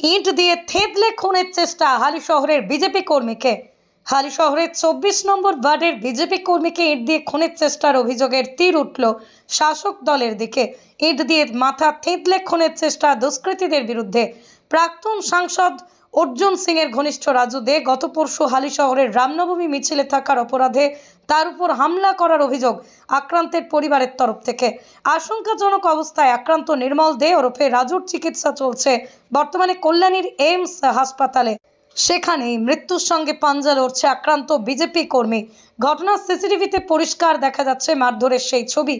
ইট দিয়ে থেতলে খুনের চেষ্টা হালি শহরের বিজেপি কর্মীকে। হালি শহরের চব্বিশ নম্বর ওয়ার্ডের বিজেপি কর্মীকে ইট দিয়ে খুনের চেষ্টার অভিযোগের তীর উঠল শাসক দলের দিকে। ইট দিয়ে মাথা থেতলে খুনের চেষ্টা দুষ্কৃতীদের বিরুদ্ধে। প্রাক্তন সাংসদ অর্জুন সিং এর ঘনিষ্ঠ রাজু দে গত পরশু হালি শহরের রামনবমী মিছিলে থাকার অপরাধে তার উপর হামলা করার অভিযোগ আক্রান্তের পরিবারের তরফ থেকে। আশঙ্কাজনক অবস্থায় আক্রান্ত নির্মল দে ওরফে রাজুর চিকিৎসা চলছে বর্তমানে কল্যাণীর এইমস হাসপাতালে। সেখানেই মৃত্যুর সঙ্গে পাঞ্জা লড়ছে আক্রান্ত বিজেপি কর্মী। ঘটনার সিসিটিভিতে পরিষ্কার দেখা যাচ্ছে মারধরের সেই ছবি।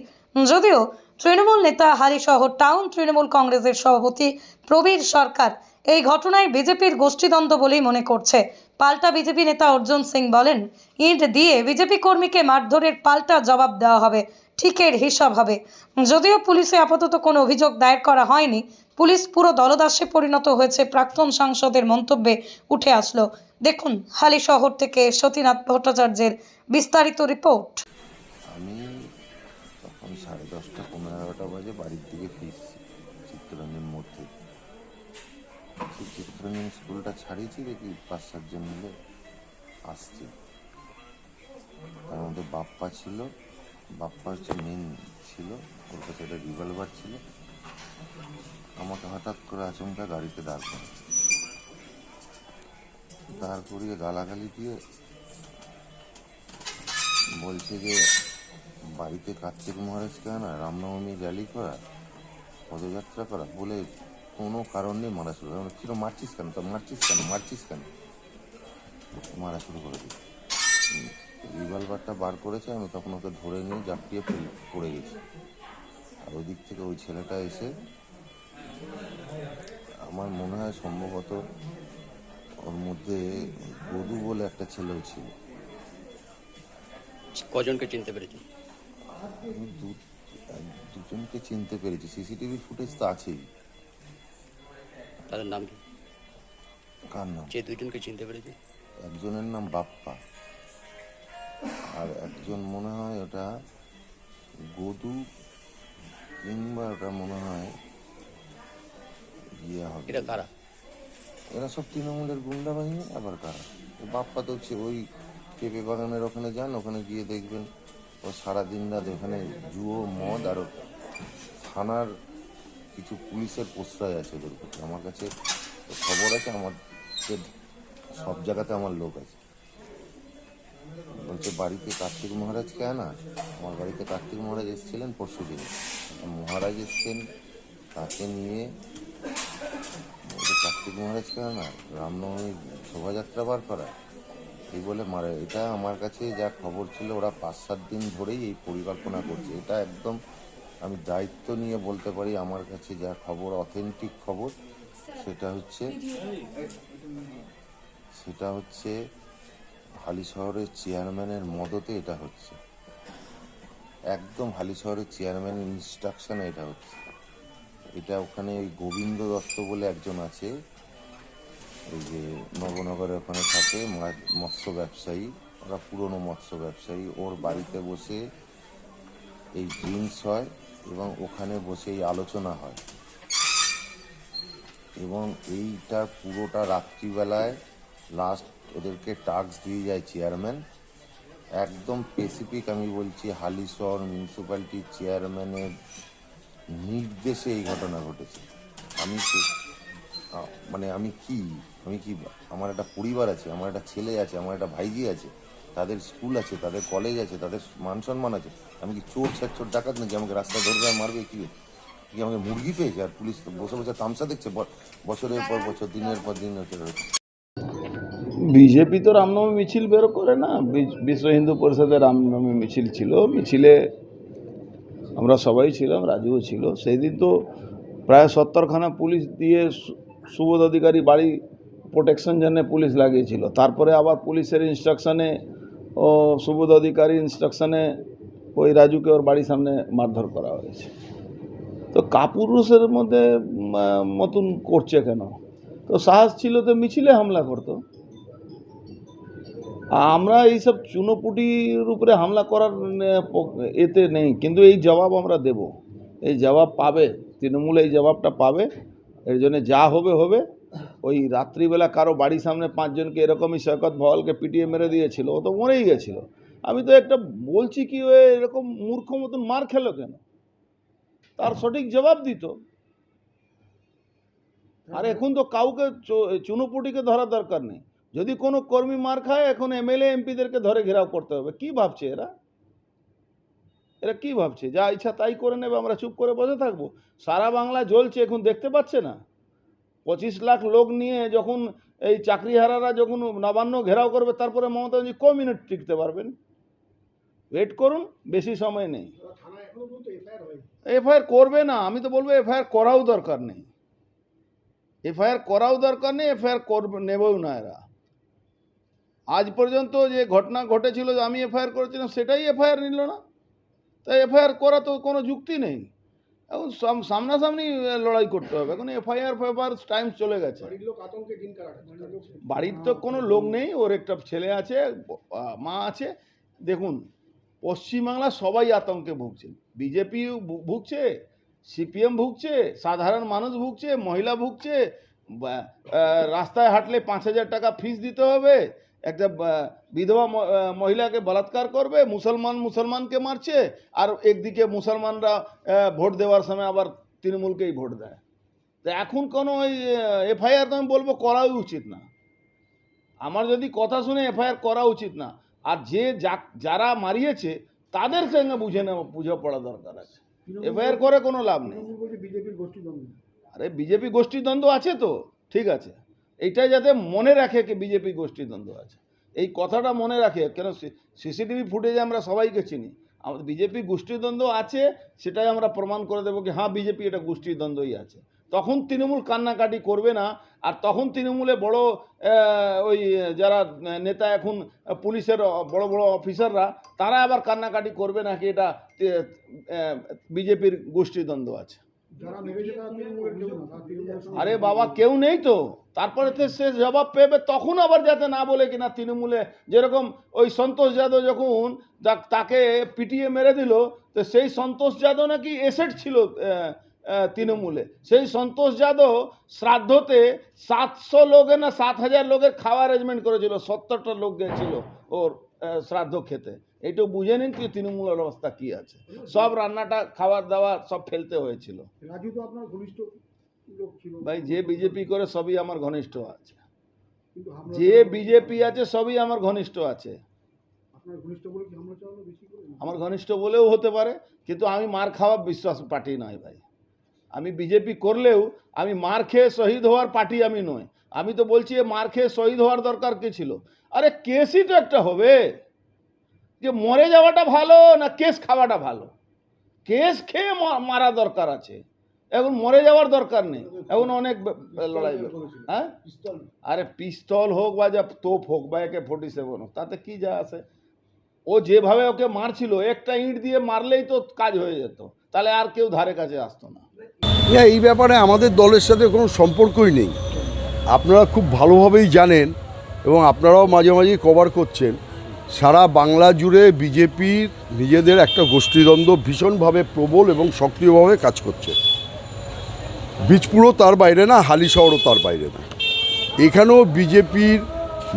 যদিও তৃণমূল নেতা হালিশহর টাউন তৃণমূল কংগ্রেসের সভাপতি প্রবীর সরকার এই ঘটনায় বিজেপির গোষ্ঠীদ্বন্দ্ব বলেই মনে করছে। পাল্টা বিজেপি নেতা অর্জুন সিং বলেন, ইট দিয়ে বিজেপি কর্মীকে মারধরের পাল্টা জবাব দেওয়া হবে। ঠিকের হিসাব হবে। যদিও পুলিশে আপাতত কোনো অভিযোগ দায়ের করা হয়নি, পুলিশ পুরো দলদাসে পরিণত হয়েছে প্রাক্তন সাংসদের মন্তব্যে উঠে আসলো। দেখুন হালি শহর থেকে সতীনাথ ভট্টাচার্যের বিস্তারিত রিপোর্ট। আমি তখন সাড়ে দশটা, পনেরো বাজে বাড়ির দিকে ফিরছি থেকে সেই স্কুলটা ছাড়িয়েছি দেখি পাঁচ সাতজন মিলে আসছে। তার মধ্যে বাপ্পা ছিল, বাপ্পা হচ্ছে মেন ছিল ওর কাছে একটা রিভলভার ছিল। আমাকে হঠাৎ করে আচমকা গাড়িতে দাঁড় করে দাঁড় করিয়ে গালাগালি দিয়ে বলছে যে, বাড়িতে কার্তিক মহারাজকে আনা রামনবমী র্যালি করা, পদযাত্রা করা, বলে কোনো কারণ নেই মারা শুরু করে ছিল মারছিস কেন? তো মারছিস কেন? মারছিস কেন? মারা শুরু করে দিই রিভলভারটা বার করেছে আমি তখন ওকে ধরে নিয়ে জাপিয়ে ফেলে পড়ে গেছি। আর ওই দিক থেকে ওই ছেলেটা এসে আমার মনে হয় সম্ভবত ওর মধ্যে গদু বলে একটা ছেলেও ছিল। কজনকে চিনতে পেরেছি দুজনকে চিনতে পেরেছি। সিসিটিভি ফুটেজ তো আছেই। তাদের নাম কি? কার নাম? যে দুইজনকে চিনতে পেরেছি। একজনের নাম বাপ্পা। আর একজন মনে হয় ওটা গদু কিংবা ওটা মনে হয় ইয়ে হবে। এটা কারা? এরা সব তৃণমূলের গুন্ডা বাহিনী আবার কারা? বাপ্পা তো হচ্ছে ওই পেঁপে বাগানের ওখানে যান ওখানে গিয়ে দেখবেন ও সারাদিন রাত ওখানে জুয়ো মদ আর থানার কিছু পুলিশের প্রশ্রয় আছে ওদের প্রতি আমার কাছে খবর আছে আমার সব জায়গাতে আমার লোক আছে। বলছে, বাড়িতে কার্তিক মহারাজকে আনা আমার বাড়িতে কার্তিক মহারাজ এসেছিলেন পরশু দিন। মহারাজ এসছেন তাকে নিয়ে? কার্তিক মহারাজকে আনা রামনবমী শোভাযাত্রা বার করা। এই বলে মারে, এটা আমার কাছে যা খবর ছিল, ওরা পাঁচ সাত দিন ধরেই এই পরিকল্পনা করছে। এটা একদম আমি দায়িত্ব নিয়ে বলতে পারি আমার কাছে যা খবর অথেন্টিক খবর, সেটা হচ্ছে সেটা হচ্ছে হালি শহরের চেয়ারম্যানের মদতে এটা হচ্ছে। একদম হালি শহরের চেয়ারম্যানের ইনস্ট্রাকশনে এটা হচ্ছে। এটা ওখানে ওই গোবিন্দ দত্ত বলে একজন আছে ওই যে নবনগরে ওখানে থাকে মৎস্য ব্যবসায়ী, ওরা পুরনো মৎস্য ব্যবসায়ী, ওর বাড়িতে বসে এই ড্রিঙ্কস হয়। এবং ওখানে বসে এই আলোচনা হয়। এবং এইটা পুরোটা রাত্রিবেলায় লাস্ট ওদেরকে টাস্ক দিয়ে যায় চেয়ারম্যান একদম স্পেসিফিক আমি বলছি হালিশহর মিউনিসিপ্যালিটির চেয়ারম্যানের নির্দেশে এই ঘটনা ঘটেছে। আমি মানে আমি কি আমি কি, আমার একটা পরিবার আছে, আমার একটা ছেলে আছে, আমার একটা ভাইজি আছে তাদের স্কুল আছে, তাদের কলেজ আছে, তাদের মান সম্মান আছে। আমি কি চোর ছাড় চোর, ডাকাত নাকি আমাকে রাস্তায় আর মারবে? কি কি আমাকে মুরগি পেয়েছে? আর পুলিশ তো বসে বসে তামসা দেখছে বছরের পর বছর, দিনের পর দিন বিজেপি তো রামনবমী মিছিল বের করে না। বিশ্ব হিন্দু পরিষদের রামনবমী মিছিল ছিল। মিছিলে আমরা সবাই ছিলাম, রাজুও ছিল। সেই দিন তো প্রায় সত্তরখানা পুলিশ দিয়ে সুবোধ অধিকারী বাড়ি প্রোটেকশন জন্য পুলিশ লাগিয়েছিল। তারপরে আবার পুলিশের ইনস্ট্রাকশনে ও সুবোধ অধিকারী ইনস্ট্রাকশনে ওই রাজুকে ওর বাড়ির সামনে মারধর করা হয়েছে। তো কাপুরুষের মধ্যে মতন করছে কেন? তো সাহস ছিল তো মিছিলে হামলা করতো। আমরা এইসব চুনোপুটির উপরে হামলা করার এতে নেই, কিন্তু এই জবাব আমরা দেব। এই জবাব পাবে, তৃণমূল এই জবাবটা পাবে, এর জন্য যা হবে হবে। ওই রাত্রিবেলা কারও বাড়ির সামনে পাঁচজনকে এরকমই সৈকত ভওয়ালকে পিটিয়ে মেরে দিয়েছিল, ও তো মরেই গেছিল। আমি তো একটা বলছি কি ও এরকম মূর্খ মতন মার খেলো কেন? তার সঠিক জবাব দিত। আর এখন তো কাউকে চুনোপুটিকে ধরা দরকার নেই। যদি কোনো কর্মী মার খায়, এখন এমএলএ, এমপিদেরকে ধরে ঘেরাও করতে হবে। কি ভাবছে এরা? এরা কি ভাবছে? যা ইচ্ছা তাই করে নেবে, আমরা চুপ করে বসে থাকব। সারা বাংলা জ্বলছে, এখন দেখতে পাচ্ছে না? পঁচিশ লাখ লোক নিয়ে যখন এই চাকরিহারারা যখন নবান্ন ঘেরাও করবে, তারপরে মমতা ব্যানার্জি ক মিনিট টিকতে পারবেন? ওয়েট করুন, বেশি সময় নেই। এফআইআর করবে না, আমি তো বলব এফআইআর করাও দরকার নেই। এফআইআর করাও দরকার নেই এফআইআর করবে নেবেও না এরা। আজ পর্যন্ত যে ঘটনা ঘটেছিল যে আমি এফআইআর করেছিলাম, সেটাই এফআইআর নিল না। তাই এফআইআর করা তো কোনো যুক্তি নেই। এখন সাম- সামনাসামনি লড়াই করতে হবে। এখন এফআইআর ফেফআইআর টাইম চলে গেছে। বাড়ির তো কোনো লোক নেই ওর একটা ছেলে আছে মা আছে। দেখুন পশ্চিমবাংলা সবাই আতঙ্কে ভুগছে। বিজেপি ভুগছে সিপিএম ভুগছে সাধারণ মানুষ ভুগছে মহিলা ভুগছে রাস্তায় হাঁটলে পাঁচ হাজার টাকা ফিস দিতে হবে একটা বিধবা মহিলাকে বলাৎকার করবে মুসলমান মুসলমানকে মারছে আর একদিকে মুসলমানরা ভোট দেওয়ার সময় আবার তৃণমূলকেই ভোট দেয়। তো এখন কোনো ওই এফআইআর তো আমি বলব করাই উচিত না। আমার যদি কথা শুনে এফআইআর করা উচিত না আর যে যারা মারিয়েছে তাদের সঙ্গে বুঝে নেওয়া বুঝে পড়া দরকার আছে। এফআইআর করে কোনো লাভ নেই। আরে বিজেপি গোষ্ঠীদ্বন্দ্ব আছে তো ঠিক আছে। এইটাই যাতে মনে রাখে কি বিজেপি গোষ্ঠীদ্বন্দ্ব আছে। এই কথাটা মনে রাখে, কেন সিসিটিভি ফুটেজে আমরা সবাইকে চিনি। আমাদের বিজেপি গোষ্ঠীদ্বন্দ্ব আছে, সেটাই আমরা প্রমাণ করে দেবো কি হ্যাঁ বিজেপি এটা গোষ্ঠীদ্বন্দ্বই আছে। তখন তৃণমূল কান্নাকাটি করবে না, আর তখন তৃণমূলে বড় ওই যারা নেতা এখন পুলিশের বড় বড় অফিসাররা, তারা আবার কান্নাকাটি করবে না কি এটা বিজেপির গোষ্ঠীদ্বন্দ্ব আছে। আরে বাবা কেউ নেই তো। তারপরে তো সে জবাব পেবে তখন আবার যাতে না বলে কিনা তৃণমূলে। যেরকম ওই সন্তোষ যাদব যখন তাকে পিটিয়ে মেরে দিল তো সেই সন্তোষ যাদব নাকি এসেট ছিল তৃণমূলে। সেই সন্তোষ যাদব শ্রাদ্ধতে সাতশো লোকের না সাত হাজার লোকের খাওয়া অ্যারেঞ্জমেন্ট করেছিল সত্তরটা লোক গেছিল ওর। শ্রাদ্ধ খেতে। এইটু বুঝে নিন কি তৃণমূলের অবস্থা কি আছে। সব রান্নাটা খাবার দাবার সব ফেলতে হয়েছিল। রাজু তো আপনার ঘনিষ্ঠ লোক ছিল। ভাই যে বিজেপি করে সবই আমার ঘনিষ্ঠ আছে। যে বিজেপি আছে সবই আমার ঘনিষ্ঠ আছে। আমার ঘনিষ্ঠ বলেও হতে পারে কিন্তু আমি মার খাওয়া বিশ্বাস পার্টি নয় ভাই। আমি বিজেপি করলেও আমি মার খেয়ে শহীদ হওয়ার পার্টি আমি নই। আমি তো বলছি মার খেয়ে শহীদ হওয়ার দরকার কি ছিল? আরে কেসই তো একটা হবে। যে মরে যাওয়াটা ভালো না কেস খাওয়াটা ভালো? কেস খেয়ে মারা দরকার আছে। এখন মরে যাওয়ার দরকার নেই। এখন অনেক লড়াই হ্যাঁ? আরে পিস্তল হোক বা যা তোপ হোক বা একে ফোর্টি সেভেন হোক তাতে কি যা আছে? ও যেভাবে ওকে মারছিল একটা ইঁট দিয়ে মারলেই তো কাজ হয়ে যেত। তাহলে আর কেউ ধারে কাছে আসতো না না। এই ব্যাপারে আমাদের দলের সাথে কোনো সম্পর্কই নেই। আপনারা খুব ভালোভাবেই জানেন এবং আপনারাও মাঝে মাঝে কভার করছেন। সারা বাংলা জুড়ে বিজেপির নিজেদের একটা গোষ্ঠীদ্বন্দ্ব ভীষণভাবে প্রবল এবং সক্রিয়ভাবে কাজ করছে। বীজপুরও তার বাইরে না, হালি শহরও তার বাইরে না। এখানেও বিজেপির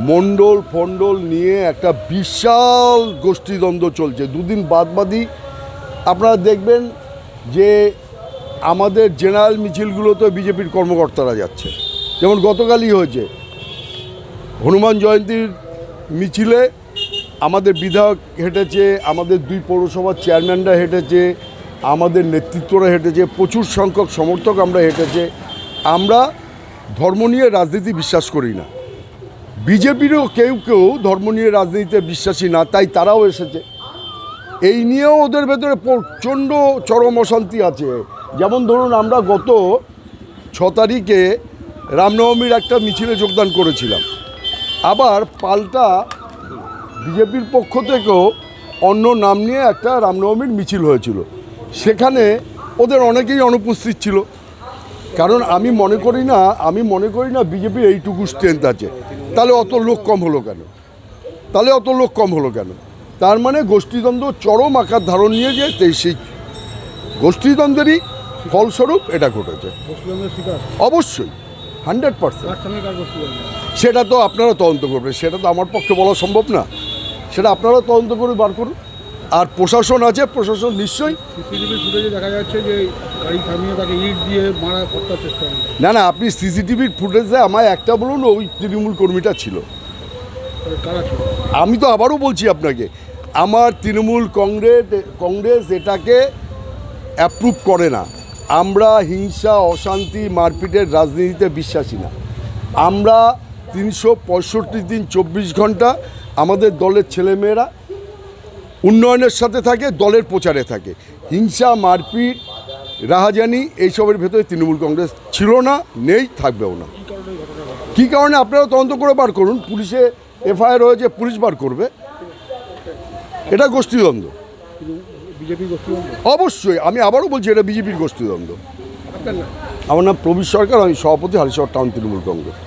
মণ্ডল ফণ্ডল নিয়ে একটা বিশাল গোষ্ঠীদ্বন্দ্ব চলছে। দুদিন বাদবাদই আপনারা দেখবেন যে আমাদের জেনারেল মিছিলগুলোতে বিজেপির কর্মকর্তারা যাচ্ছে। যেমন গতকালই হয়েছে হনুমান জয়ন্তীর মিছিলে আমাদের বিধায়ক হেঁটেছে, আমাদের দুই পৌরসভার চেয়ারম্যানরা হেঁটেছে, আমাদের নেতৃত্বরা হেঁটেছে, প্রচুর সংখ্যক সমর্থক আমরা হেঁটেছে। আমরা ধর্ম নিয়ে রাজনীতি বিশ্বাস করি না। বিজেপিরও কেউ কেউ ধর্ম নিয়ে রাজনীতিতে বিশ্বাসী না, তাই তারাও এসেছে। এই নিয়েও ওদের ভেতরে প্রচণ্ড চরম অশান্তি আছে। যেমন ধরুন আমরা গত ছ তারিখে রামনবমীর একটা মিছিলে যোগদান করেছিলাম। আবার পাল্টা বিজেপির পক্ষ থেকেও অন্য নাম নিয়ে একটা রামনবমীর মিছিল হয়েছিল। সেখানে ওদের অনেকেই অনুপস্থিত ছিল। কারণ আমি মনে করি না আমি মনে করি না বিজেপির এইটুকু স্ট্রেংথ আছে। তাহলে অত লোক কম হলো কেন? তাহলে অত লোক কম হলো কেন? তার মানে গোষ্ঠীদ্বন্দ্ব চরম আকার ধারণ নিয়ে যে সেই গোষ্ঠীদ্বন্দ্বেরই ফলস্বরূপ এটা ঘটেছে। অবশ্যই। Hundred percent. সেটা তো আপনারা তদন্ত করবেন সেটা তো আমার পক্ষে বলা সম্ভব না। সেটা আপনারা তদন্ত করে বার করুন। আর প্রশাসন আছে প্রশাসন নিশ্চয়ই। সিসিটিভি ফুটেজে দেখা যাচ্ছে যে গাড়ি থামিয়ে তাকে ইট দিয়ে মারা চেষ্টা না না আপনি সিসিটিভির ফুটেজে আমায় একটা বলুন ওই তৃণমূল কর্মীটা ছিল। আমি তো আবারও বলছি আপনাকে আমার তৃণমূল কংগ্রেস কংগ্রেস এটাকে অ্যাপ্রুভ করে না। আমরা হিংসা, অশান্তি মারপিটের রাজনীতিতে বিশ্বাসী না। আমরা তিনশো পঁয়ষট্টি দিন চব্বিশ ঘণ্টা আমাদের দলের ছেলেমেয়েরা উন্নয়নের সাথে থাকে, দলের প্রচারে থাকে। হিংসা, মারপিট, রাহাজানি এইসবের ভেতরে তৃণমূল কংগ্রেস ছিল না, নেই, থাকবেও না। কী কারণে? আপনারা তদন্ত করে বার করুন। পুলিশে এফআইআর হয়েছে, পুলিশ বার করবে। এটা গোষ্ঠীদ্বন্দ্ব। অবশ্যই, আমি আবারও বলছি, এটা বিজেপির গোষ্ঠীদ্বন্দ্ব। আমার নাম প্রবীর সরকার, আমি সভাপতি হালিশহর টাউন তৃণমূল কংগ্রেস।